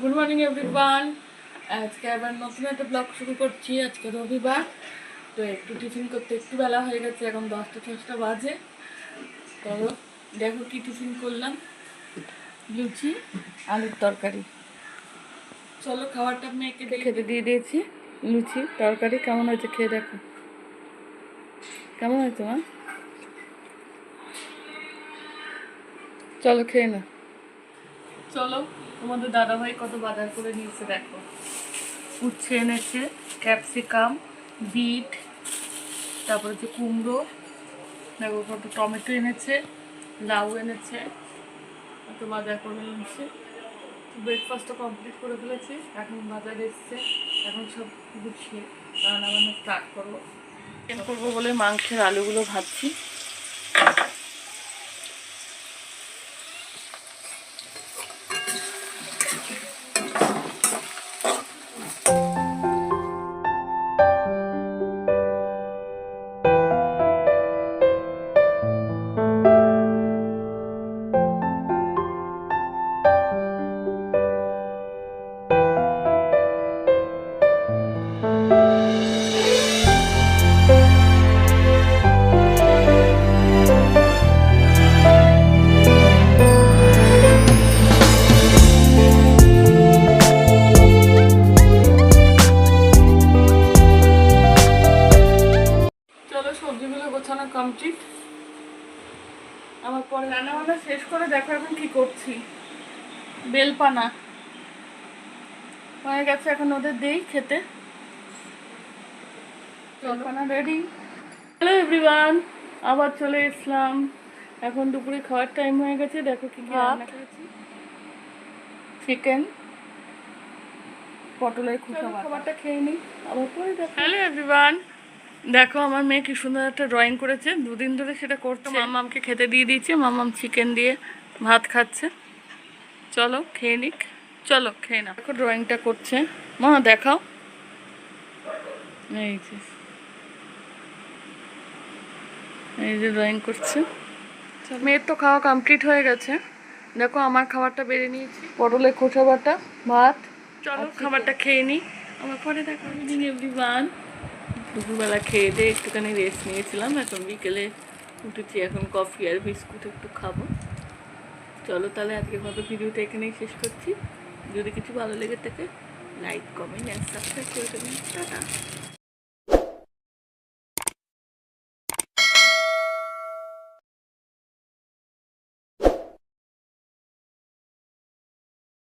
Good morning everyone আজকে আবার নতুন একটা ব্লগ শুরু করছি। আজকে রবিবার তো একটু টিফিন করতে একটু বেলা হয়ে গেছে এখন দশটা দশটা বাজে। তো দেখো কি টিফিন করলাম। লুচি আলুর তরকারি। চলো খাবারটা মেয়েকে খেতে দিয়ে দিয়েছি। লুচি তরকারি কেমন হয়েছে খেয়ে দেখো। কেমন হয়েছে মা? চলো খেয়ে না চলো, তোমাদের দাদাভাই কত বাজার করে নিয়েছে দেখো। উচ্ছে এনেছে, ক্যাপসিকাম, বিট, তারপর হচ্ছে কুমড়ো, দেখো কত টমেটো এনেছে, লাউ এনেছে কত বাজার করে এনেছে ব্রেকফাস্টটা কমপ্লিট করে ফেলেছি, এখন বাজার এসছে, এখন সব গুছিয়ে রান্না বান্না স্টার্ট করব করব বলে মাংসের আলুগুলো ভাজছি। কমপ্লিট আমার পরে রান্না বান্না শেষ করে দেখো এখন কি করছি। বেলপানা। হয়ে গেছে এখন ওদের দেই খেতে। বেলপানা রেডি হ্যালো এভরিওয়ান আবার চলে এসলাম। এখন দুপুরে খাওয়ার টাইম হয়ে গেছে দেখো কি কি রান্না করেছি। চিকেন পটলের খুচা খাবারটা খেয়ে নিই আবার পরে দেখো। হ্যালো এভরিওয়ান দেখো আমার মেয়ে কি সুন্দর একটা ড্রয়িং করেছে। দুদিন ধরে সেটা করছে। মামামকে খেতে দিয়ে দিয়েছে। মামাম চিকেন দিয়ে ভাত খাচ্ছে। চলো খেয়ে নিক। চলো খেয়ে না দেখো ড্রয়িংটা করছে। মা দেখাও। এই যে। এই যে ড্রয়িং করছে। মেয়ের তো খাওয়া কমপ্লিট হয়ে গেছে। দেখো আমার খাবারটা বেড়ে নিয়েছি। পটলের খোসা বাটা ভাত। চলো খাবারটা খেয়ে নিই আমার পরে দেখা এভরিওয়ান দুপুরবেলা খেয়ে দিয়ে একটুখানি রেস্ট নিয়েছিলাম, এখন বিকেলে উঠেছি, এখন কফি আর বিস্কুট একটু খাব। চলো তাহলে আজকের মতো ভিডিওটা এখানেই শেষ করছি। যদি কিছু ভালো লেগে থাকে লাইক কমেন্ট অ্যান্ড সাবস্ক্রাইব করে দেবেন। টাটা!